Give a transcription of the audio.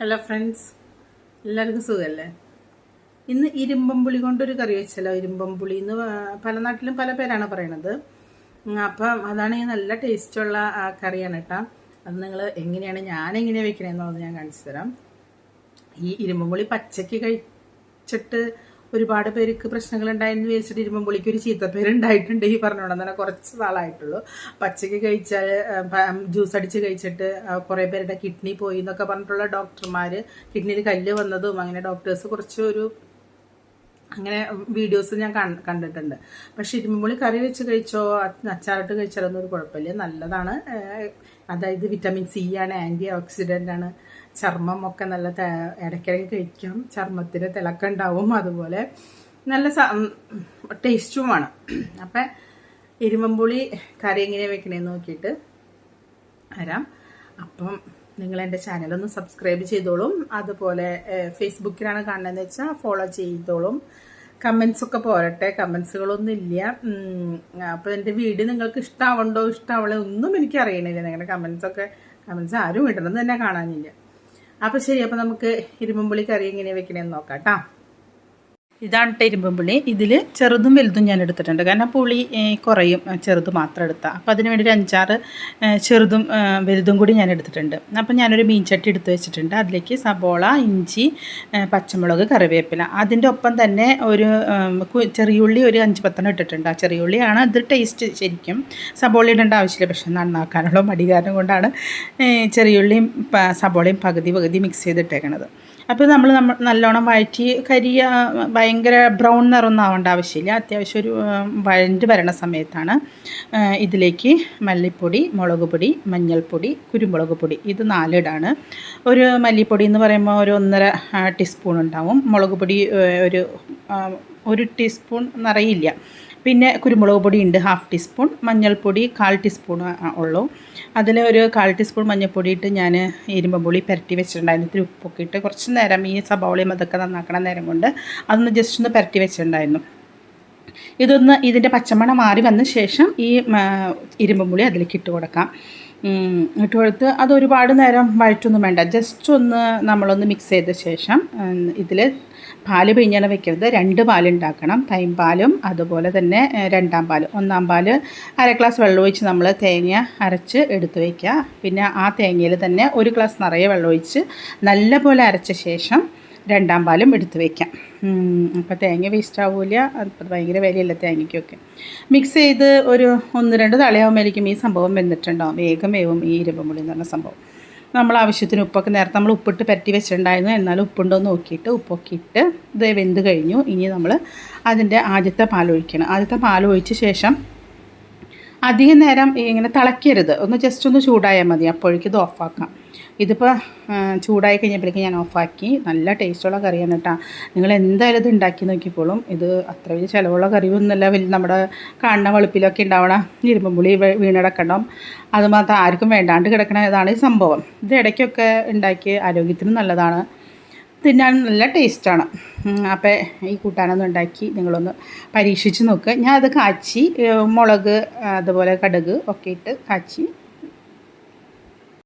Hello friends എല്ലാവർക്കും സുഖമല്ലേ ഇന്ന് ഇരുമ്പമ്പുളി കൊണ്ടൊരു കറി വെച്ചല്ലോ. ഇരുമ്പമ്പുളി എന്ന് പല നാട്ടിലും പല പേരാണ് പറയണത്. അപ്പം അതാണ് ഈ നല്ല ടേസ്റ്റുള്ള ആ കറിയാണ് കേട്ടോ അത് നിങ്ങൾ എങ്ങനെയാണ് ഞാൻ എങ്ങനെയാണ് വെക്കണേന്നുള്ളത് ഞാൻ കാണിച്ചു തരാം. ഈ ഇരുമ്പുളി പച്ചയ്ക്ക് കഴിച്ചിട്ട് ഒരുപാട് പേർക്ക് പ്രശ്നങ്ങൾ ഉണ്ടായെന്ന് വിചാരിച്ചിട്ട് ഇരുമ്പുളിക്ക് ഒരു ചീത്തപ്പേര് ഉണ്ടായിട്ടുണ്ട് ഈ പറഞ്ഞോണ്ട് തന്നെ കുറച്ച് നാളായിട്ടുള്ളൂ. പച്ചക്ക് കഴിച്ചാൽ ജ്യൂസ് അടിച്ച് കഴിച്ചിട്ട് കുറെ കുറേ പേരുടെ കിഡ്നി പോയി എന്നൊക്കെ പറഞ്ഞിട്ടുള്ള ഡോക്ടർമാർ കിഡ്നിയിൽ കല്ല് വന്നതും അങ്ങനെ ഡോക്ടേഴ്സ് കുറച്ച് ഒരു അങ്ങനെ വീഡിയോസ് ഞാൻ കണ്ടിട്ടുണ്ട്. പക്ഷെ ഇരുമ്പുളി കറി വെച്ച് കഴിച്ചോ അച്ചാറിട്ട് കഴിച്ചാലൊന്നും ഒരു കുഴപ്പമില്ല. നല്ലതാണ്. അതായത് വിറ്റാമിൻ സി ആണ് ആന്റി ഓക്സിഡന്റ് ആണ്. ചർമ്മം ഒക്കെ നല്ല ഇടയ്ക്കിടയ്ക്ക് കഴിക്കാം. ചർമ്മത്തിന് തിളക്കുണ്ടാവും അതുപോലെ. നല്ല ടേസ്റ്റുമാണ് അപ്പം ഇരുമ്പുളി കറി എങ്ങനെയാണ് വെക്കണേന്ന് നോക്കിയിട്ട് വരാം. അപ്പം നിങ്ങൾ എന്റെ ചാനലൊന്ന് സബ്സ്ക്രൈബ് ചെയ്തോളും. അതുപോലെ ഫേസ്ബുക്കിലാണ് കാണുന്നതെന്ന് വെച്ചാൽ ഫോളോ ചെയ്തോളും. കമൻസ് ഒക്കെ പോരട്ടെ. കമൻസുകളൊന്നും ഇല്ല. അപ്പോൾ എന്റെ വീട് നിങ്ങൾക്ക് ഇഷ്ടമാവണ്ടോ ഇഷ്ടമാവളോ ഒന്നും എനിക്ക് അറിയണില്ല. നിങ്ങളുടെ കമൻസ് ഒക്കെ കമൻസ് ആരും ഇടണമെന്ന് തന്നെ കാണാനില്ല. അപ്പോൾ ശരി അപ്പോൾ നമുക്ക് ഇരുമ്പുള്ളി കറി എങ്ങനെയാണ് വെക്കണമെന്ന് നോക്കാം കേട്ടോ ഇതാണ് ട്ടോ പുളി. ഇതിൽ ചെറുതും വലുതും ഞാൻ എടുത്തിട്ടുണ്ട്. കാരണം പുളി കുറയും. ചെറുത് മാത്രം എടുത്താൽ അപ്പോൾ അതിന് വേണ്ടി ഒരു അഞ്ചാറ് ചെറുതും വലുതും കൂടി ഞാൻ എടുത്തിട്ടുണ്ട്. അപ്പം ഞാനൊരു മീൻചട്ടി എടുത്ത് വെച്ചിട്ടുണ്ട്. അതിലേക്ക് സബോള ഇഞ്ചി പച്ചമുളക് കറിവേപ്പില. അതിന്റെ ഒപ്പം തന്നെ ഒരു ചെറിയുള്ളി ഒരു അഞ്ച് പത്തെണ്ണം ഇട്ടിട്ടുണ്ട്. ആ ചെറിയുള്ളിയാണ് അത് ടേസ്റ്റ് ശരിക്കും. സബോള ഇടേണ്ട ആവശ്യമില്ല. പക്ഷേ നന്നാക്കാനുള്ള മടി കാരണം കൊണ്ടാണ് ചെറിയുള്ളിയും സബോളയും പകുതി പകുതി മിക്സ് ചെയ്തിട്ടേക്കണത്. അപ്പോൾ നമ്മൾ നമ്മൾ നല്ലോണം വഴറ്റി കരിയ ഭയങ്കര ബ്രൗൺ നിറൊന്നും ആവേണ്ട ആവശ്യമില്ല. അത്യാവശ്യം ഒരു വഴണ്ട് വരണ സമയത്താണ് ഇതിലേക്ക് മല്ലിപ്പൊടി മുളക് പൊടി മഞ്ഞൾപ്പൊടി കുരുമുളക് പൊടി ഇത് നാലിടാണ്. ഒരു മല്ലിപ്പൊടി എന്ന് പറയുമ്പോൾ ഒരു ഒന്നര ടീസ്പൂൺ ഉണ്ടാവും. മുളക് പൊടി ഒരു ഒരു ടീസ്പൂൺ നിറയില്ല. പിന്നെ കുരുമുളക് പൊടി ഉണ്ട് ഹാഫ് ടീസ്പൂൺ മഞ്ഞൾപ്പൊടി കാൽ ടീസ്പൂൺ ഉള്ളൂ. അതിൽ ഒരു കാൽ ടീസ്പൂൺ മഞ്ഞൾപ്പൊടി ഇട്ട് ഞാൻ ഇരുമ്പുള്ളി പുരട്ടി വെച്ചിട്ടുണ്ടായിരുന്നു. ഇത്തിരി ഉപ്പൊക്കെ ഇട്ട് കുറച്ച് നേരം ഈ സബോളയും അതൊക്കെ നന്നാക്കണ നേരം കൊണ്ട് അതൊന്ന് ജസ്റ്റ് ഒന്ന് പുരട്ടി വെച്ചിട്ടുണ്ടായിരുന്നു. ഇതൊന്ന് ഇതിന്റെ പച്ചമണ മാറി വന്ന ശേഷം ഈ ഇരുമ്പുമുളി അതിലേക്ക് ഇട്ട് കൊടുക്കാം. ഇട്ട് കൊടുത്ത് അത് ഒരുപാട് നേരം വഴറ്റൊന്നും വേണ്ട. ജസ്റ്റ് ഒന്ന് നമ്മളൊന്ന് മിക്സ് ചെയ്ത ശേഷം ഇതിൽ പാൽ പിഴിഞ്ഞാണ് വെക്കരുത്. രണ്ട് പാലുണ്ടാക്കണം തൈമ്പാലും പാലും അതുപോലെ തന്നെ രണ്ടാം പാൽ ഒന്നാം പാൽ അര ഗ്ലാസ് വെള്ളം ഒഴിച്ച് നമ്മൾ തേങ്ങ അരച്ച് എടുത്ത് വയ്ക്കുക പിന്നെ ആ തേങ്ങയിൽ തന്നെ ഒരു ഗ്ലാസ് നിറയെ വെള്ളം ഒഴിച്ച് നല്ലപോലെ അരച്ച ശേഷം രണ്ടാം പാലും എടുത്ത് വയ്ക്കാം അപ്പോൾ തേങ്ങ വേസ്റ്റ് ആവില്ല അത് ഭയങ്കര വിലയില്ല തേങ്ങയ്ക്കൊക്കെ. മിക്സ് ചെയ്ത് ഒരു ഒന്ന് രണ്ട് തളയാകുമ്പോഴേക്കും ഈ സംഭവം വെന്നിട്ടുണ്ടാവും വേഗം വേവും ഈ ഇരുമ്പുള്ളി എന്ന് പറഞ്ഞ സംഭവം. നമ്മൾ ആവശ്യത്തിന് ഉപ്പൊക്കെ നേരത്തെ നമ്മൾ ഉപ്പിട്ട് പരട്ടി വെച്ചിട്ടുണ്ടായിരുന്നു. എന്നാൽ ഉപ്പുണ്ടോ എന്ന് നോക്കിയിട്ട് ഉപ്പൊക്കെ ഇട്ട് ഇത് വെന്ത് കഴിഞ്ഞു. ഇനി നമ്മൾ അതിന്റെ ആദ്യത്തെ പാൽ ഒഴിക്കണം. ആദ്യത്തെ പാൽ ഒഴിച്ച ശേഷം അധികം നേരം ഇങ്ങനെ തിളയ്ക്കരുത് ഒന്ന് ജസ്റ്റ് ഒന്ന് ചൂടായാൽ മതി. അപ്പോഴേക്കും ഇത് ഓഫാക്കാം. ഇതിപ്പോൾ ചൂടായി കഴിഞ്ഞപ്പോഴേക്കും ഞാൻ ഓഫാക്കി. നല്ല ടേസ്റ്റുള്ള കറിയാണ് കേട്ടോ നിങ്ങൾ എന്തായാലും ഇത് ഉണ്ടാക്കി നോക്കിക്കോളും. ഇത് അത്ര വലിയ ചിലവുള്ള കറിയൊന്നുമല്ല. വലിയ നമ്മുടെ കാണുന്ന വെളുപ്പിലൊക്കെ ഉണ്ടാവണ പുളി വീണടക്കണം അതുമാത്രം ആർക്കും വേണ്ടാണ്ട് കിടക്കണ ഇതാണ് ഈ സംഭവം. ഇത് ഇടയ്ക്കൊക്കെ ഉണ്ടാക്കി ആരോഗ്യത്തിനും നല്ലതാണ്. തിന്നാൻ നല്ല ടേസ്റ്റാണ്. അപ്പോൾ ഈ കൂട്ടാനൊന്നും ഉണ്ടാക്കി നിങ്ങളൊന്ന് പരീക്ഷിച്ച് നോക്കുക ഞാൻ അത് കാച്ചി മുളക് അതുപോലെ കടുക് ഒക്കെ ഇട്ട് കാച്ചി